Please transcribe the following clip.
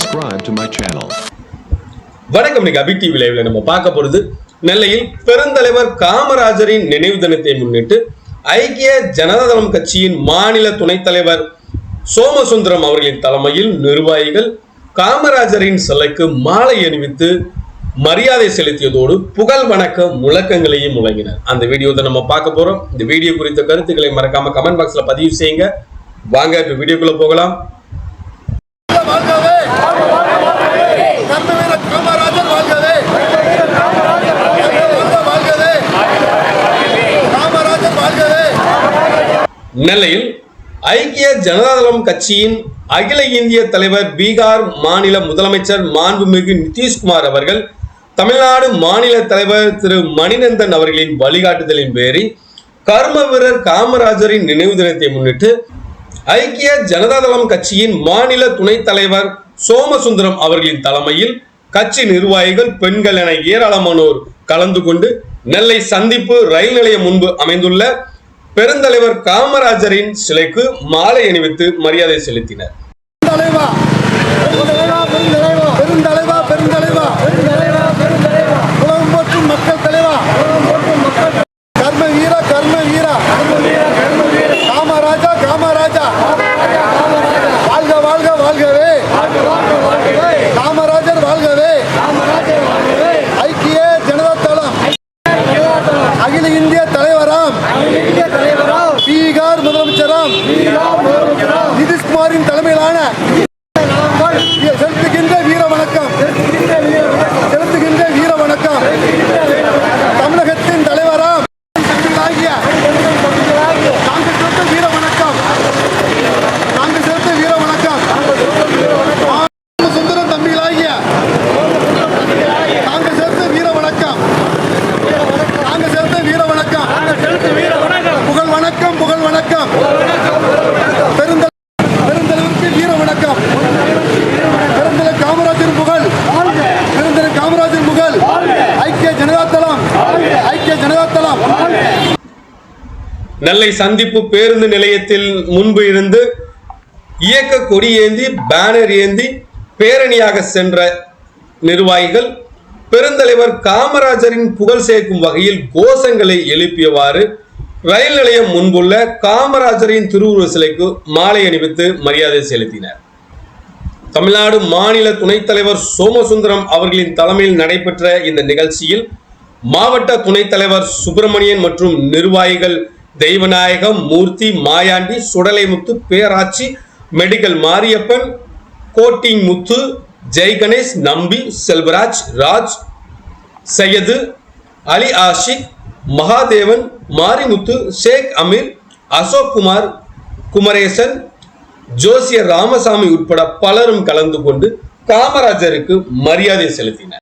subscribe to my channel. வணக்கம். இன்னைக்கு அபி TV லைவ்ல நம்ம பார்க்க போறது நெல்லையில் பெருந்தலைவர் காமராஜரின் நினைவு தினத்தை முன்னிட்டு ஐக்கிய ஜனதாதளம் கட்சியின் மாநில துணைத் தலைவர் சோமசுந்தரம் அவர்களின் தலைமையில் நிர்வாகிகள் காமராஜரின் சிலைக்கு மாலை அணிவித்து மரியாதை செலுத்தியதோடு புகழ் வணக்க முழக்கங்களையும் முழங்கினர். அந்த வீடியோ தான் நம்ம பார்க்க போறோம். இந்த வீடியோ குறித்த கருத்துக்களை மறக்காம கமெண்ட் பாக்ஸ்ல பதிவு செய்யுங்க. வாங்க இப்ப வீடியோக்குள்ள போகலாம். நெல்லையில் ஐக்கிய ஜனதாதளம் கட்சியின் அகில இந்திய தலைவர் பீகார் மாநில முதலமைச்சர் மாண்புமிகு நிதிஷ்குமார் அவர்கள் தமிழ்நாடு மாநில தலைவர் திரு மணிநந்தன் அவர்களின் வழிகாட்டுதலின் பேரில் கர்ம வீரர் காமராஜரின் நினைவு தினத்தை முன்னிட்டு ஐக்கிய ஜனதாதளம் கட்சியின் மாநில துணைத் தலைவர் சோமசுந்தரம் அவர்களின் தலைமையில் கட்சி நிர்வாகிகள் பெண்கள் என ஏராளமானோர் கலந்து கொண்டு நெல்லை சந்திப்பு ரயில் நிலையம் முன்பு அமைந்துள்ள பெருந்தலைவர் காமராஜரின் சிலைக்கு மாலை அணிவித்து மரியாதை செலுத்தினர். நெல்லை சந்திப்பு பேருந்து நிலையத்தில் முன்பு இருந்து இயக்க கொடி ஏந்தி பேனர் ஏந்தி பேரணியாக சென்ற நிர்வாகிகள் பெருந்தலைவர் காமராஜரின் புகழ் சேர்க்கும் வகையில் கோஷங்களை எழுப்பியவாறு ரயில் நிலையம் முன்புள்ள காமராஜரின் திருவுருவ சிலைக்கு மாலை அணிவித்து மரியாதை செலுத்தினர். தமிழ்நாடு மாநில துணைத் தலைவர் சோமசுந்தரம் அவர்களின் தலைமையில் நடைபெற்ற இந்த நிகழ்ச்சியில் மாவட்ட துணைத் தலைவர் சுப்பிரமணியன் மற்றும் நிர்வாகிகள் தெய்வநாயகம் மூர்த்தி மாயாண்டி சுடலைமுத்து பேராட்சி மெடிக்கல் மாரியப்பன் கோட்டிங் முத்து ஜெய் கணேஷ் நம்பி செல்வராஜ் ராஜ் சையது அலி ஆஷிக் மகாதேவன் மாரிமுத்து ஷேக் அமீர் அசோக் குமார் குமரேசன் ஜோசியர் ராமசாமி உட்பட பலரும் கலந்து கொண்டு காமராஜருக்கு மரியாதை செலுத்தினர்.